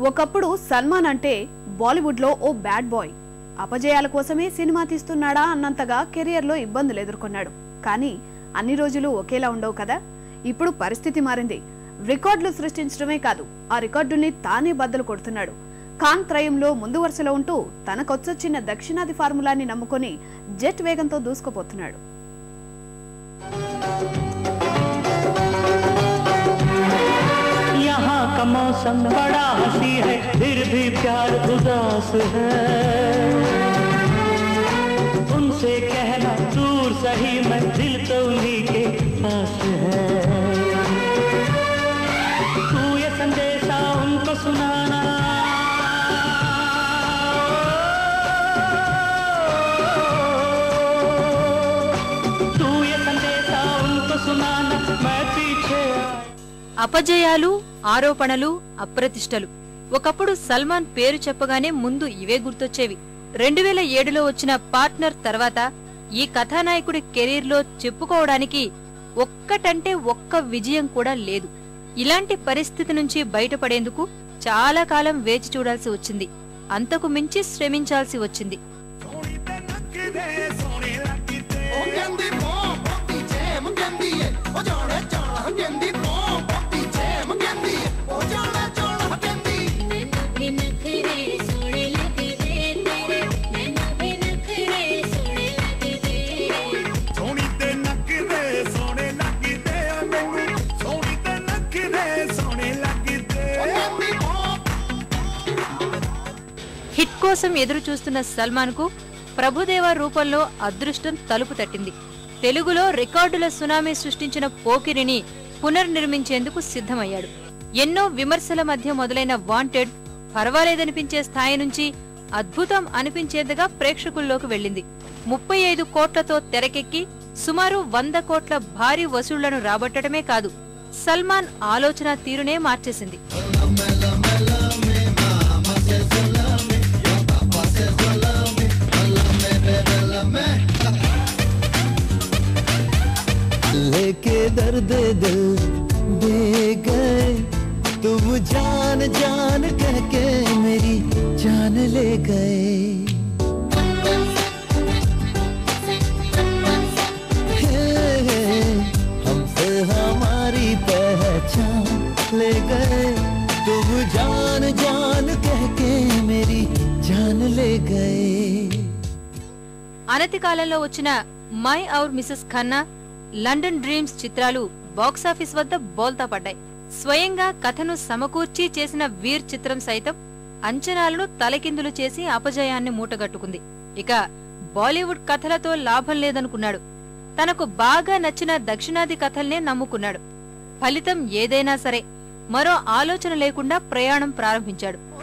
ఒకప్పుడు సల్మాన్ అంటే బాలీవుడ్లో ఓ బ్యాడ్ బాయ్. అపజయాల కోసమే సినిమా తీస్తున్నాడా అన్నంతగా కెరియర్లో ఇబ్బందులు ఎదుర్కొన్నాడు. కానీ అన్ని రోజులు ఒకేలా ఉండవు కదా? ఇప్పుడు పరిస్థితి మారింది. రికార్డులు సృష్టించడమే కాదు ఆ రికార్డుల్ని తానే బద్దలు కొడుతున్నాడు. ఖాన్ త్రయంలో ముందు వరుసలో ఉంటూ తనకొచ్చొచ్చిన దక్షిణాది ఫార్ములాని నమ్ముకొని జెట్ వేగంతో దూసుకుపోతున్నాడు. का बड़ा हँसी है, फिर भी प्यार उदास है। उनसे कहना दूर सही, मैं दिल तो उन्हीं के पास है। तू ये संदेशा उनको सुनाना। तू ये संदेशा उनको सुनाना, मैं पीछे అపజయాలు ఆరోపణలు అప్రతిష్టలు. ఒకప్పుడు సల్మాన్ పేరు చెప్పగానే ముందు ఇవే గుర్తొచ్చేవి. రెండు వేల ఏడులో వచ్చిన పార్ట్నర్ తర్వాత ఈ కథానాయకుడి కెరీర్లో చెప్పుకోవడానికి ఒక్కటంటే ఒక్క విజయం కూడా లేదు. ఇలాంటి పరిస్థితి నుంచి బయటపడేందుకు చాలా కాలం వేచి చూడాల్సి వచ్చింది. అంతకు మించి శ్రమించాల్సి వచ్చింది. కోసం ఎదురు చూస్తున్న సల్మాన్కు ప్రభుదేవ రూపంలో అదృష్టం తలుపు తట్టింది. తెలుగులో రికార్డుల సునామీ సృష్టించిన పోకిరిని పునర్నిర్మించేందుకు సిద్ధమయ్యాడు. ఎన్నో విమర్శల మధ్య మొదలైన వాంటెడ్ పర్వాలేదనిపించే స్థాయి నుంచి అద్భుతం అనిపించేందుగా ప్రేక్షకుల్లోకి వెళ్ళింది. ముప్పై ఐదు కోట్లతో తెరకెక్కి సుమారు వంద కోట్ల భారీ వసూళ్ళను రాబట్టడమే కాదు సల్మాన్ ఆలోచన తీరునే మార్చేసింది. लेके दर्द दिल दे गए तुम जान जान कह के मेरी जान ले गए हे, हे, हमसे हमारी पहचान ले गए तुम जान जान कह के मेरी जान ले गए అనతి కాలంలో వచ్చిన my Aur Mrs Khanna London Dreams చిత్రాలు బాక్సాఫీస్ వద్ద బోల్తా పడ్డాయి. స్వయంగా కథను సమకూర్చి చేసిన వీర్ చిత్రం సైతం అంచనాలను తలకిందులు చేసి అపజయాన్ని మూటగట్టుకుంది. ఇక బాలీవుడ్ కథలతో లాభం లేదనుకున్నాడు. తనకు బాగా నచ్చిన దక్షిణాది కథల్నే నమ్ముకున్నాడు. ఫలితం ఏదైనా సరే మరో ఆలోచన లేకుండా ప్రయాణం ప్రారంభించాడు.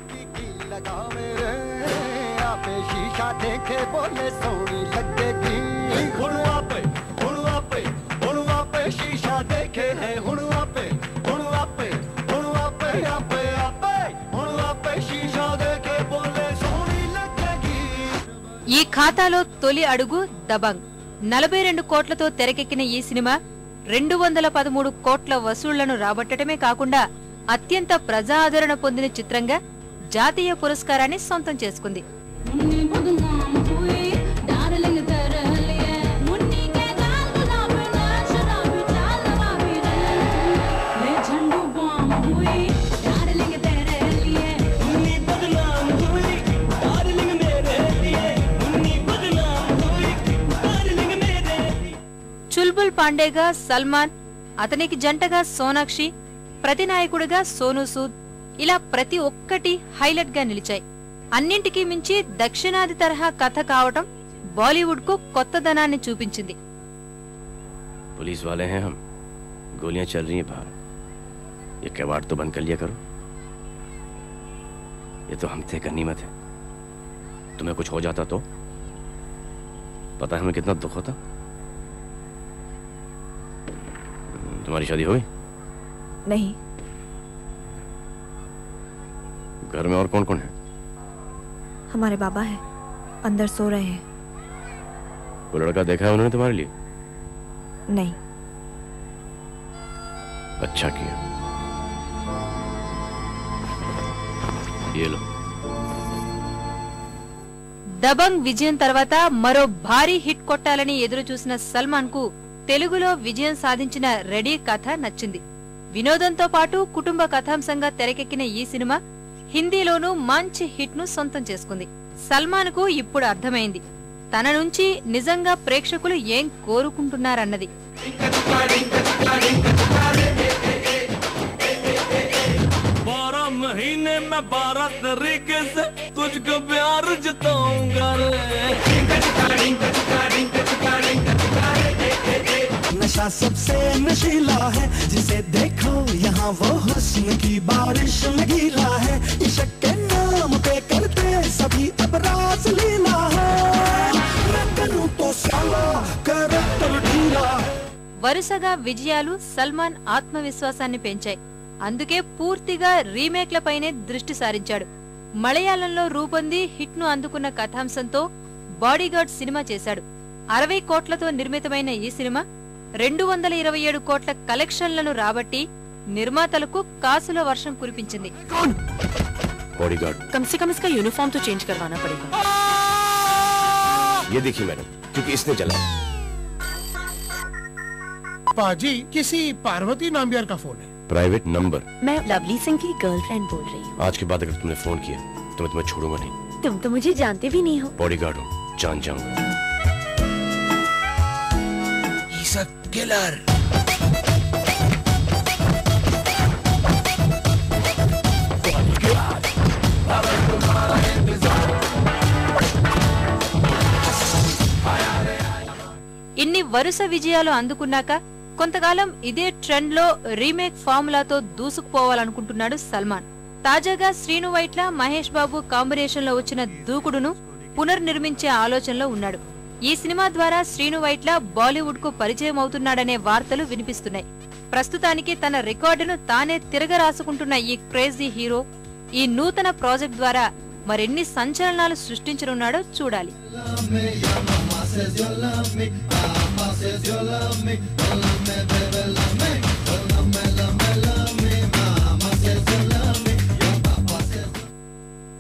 ਆਪੇ ਸ਼ੀਸ਼ਾ ਦੇਖੇ ਹੈ ਹੁਣ ਆਪੇ ਹੁਣ ਆਪੇ ਹੁਣ ਆਪੇ ਆਪੇ ਆਪੇ ਹੁਣ ਆਪੇ ਸ਼ੀਸ਼ਾ ਦੇਖੇ ਬੋਲੇ ਸੋਹਣੀ ਲੱਗੇਗੀ ఈ ఖాతాలో తొలి అడుగు దబంగ్ నలభై రెండు కోట్లతో తెరకెక్కిన ఈ సినిమా రెండు వందల పదమూడు కోట్ల వసూళ్లను రాబట్టడమే కాకుండా అత్యంత ప్రజాదరణ పొందిన చిత్రంగా జాతీయ పురస్కారాన్ని సొంతం చేసుకుంది చుల్బుల్ పాండేగా సల్మాన్ అతనికి జంటగా సోనాక్షి ప్రతినాయకుడిగా సోనూ సూద్ ఇలా ప్రతి ఒక్కటి హైలైట్ గా నిలిచాయి అన్నింటికీ మించి దక్షిణాది తరహా కథ కావటం బాలీవుడ్ కు కొత్తదనాన్ని చూపించింది पुलिस वाले हैं हम गोलियां चल रही हैं बाहर ये कबाड़ तो बंद कर लिया करो ये तो हमथे गनीमत है तुम्हें कुछ हो जाता तो पता है हमें कितना दुख होता तुम्हारी शादी हो गई नहीं घर में और कौन कौन है हमारे बाबा हैं अंदर सो रहे हैं वो लड़का देखा है उन्होंने तुम्हारे लिए नहीं अच्छा किया ये लो దబంగ్ విజయం తర్వాత మరో భారీ హిట్ కొట్టాలని ఎదురు చూసిన సల్మాన్ కు తెలుగులో విజయం సాధించిన రెడీ కథ నచ్చింది వినోదంతో పాటు కుటుంబ కథాంశంగా తెరకెక్కిన ఈ సినిమా హిందీలోనూ మంచి హిట్ ను సొంతం చేసుకుంది సల్మాన్ కు ఇప్పుడు అర్థమైంది తన నుంచి నిజంగా ప్రేక్షకులు ఏం కోరుకుంటున్నారన్నది बारह महीने में बारह तरीके से तुझको प्यार जताऊंगा रे नशा सबसे नशीला है जिसे देखो यहाँ वो हुस्न की बारिश में गीला है इश्क के नाम पे करते सभी अब रास लीला है मैं करूँ तो साला करैक्टर ढीला వరుసగా విజయాలు సల్మాన్ ఆత్మవిశ్వాసాన్ని పెంచాయి అందుకే పూర్తిగా రీమేక్లపైనే దృష్టి సారించాడు మలయాళంలో రూపొంది హిట్ ను అందుకున్న కథాంశంతో బాడీగార్డ్ సినిమా చేశాడు అరవై కోట్లతో నిర్మితమైన ఈ సినిమా రెండు వందల ఇరవై ఏడు కోట్ల కలెక్షన్లను రాబట్టి నిర్మాతలకు కాసుల వర్షం కురిపించింది बॉडीगार्ड कम से कम इसका यूनिफॉर्म तो चेंज करवाना पड़ेगा ये देखिए मैडम क्योंकि इसने जला पाजी किसी पार्वती नाम्बियार का फोन है प्राइवेट नंबर मैं लवली सिंह की गर्लफ्रेंड बोल रही हूँ आज के बाद अगर तुमने फोन किया तो मैं तुम्हें छोड़ूंगा नहीं तुम तो मुझे जानते भी नहीं हो बॉडीगार्ड हूँ जान जाऊंगा He's A killer. ఇన్ని వరుస విజయాలు అందుకున్నాక కొంతకాలం ఇదే ట్రెండ్లో రీమేక్ ఫార్ములాతో దూసుకుపోవాలనుకుంటున్నాడు సల్మాన్ తాజాగా శ్రీను వైట్ల మహేష్ బాబు కాంబినేషన్లో వచ్చిన దూకుడును పునర్నిర్మించే ఆలోచనలో ఉన్నాడు ఈ సినిమా ద్వారా శ్రీను వైట్ల బాలీవుడ్కు పరిచయం అవుతున్నాడనే వార్తలు వినిపిస్తున్నాయి. ప్రస్తుతానికి తన రికార్డును తానే తిరగరాసుకుంటున్న ఈ క్రేజీ హీరో ఈ నూతన ప్రాజెక్ట్ ద్వారా మరెన్ని సంచలనాలు సృష్టించనున్నాడో చూడాలి. Says you love me, Papa says you love me,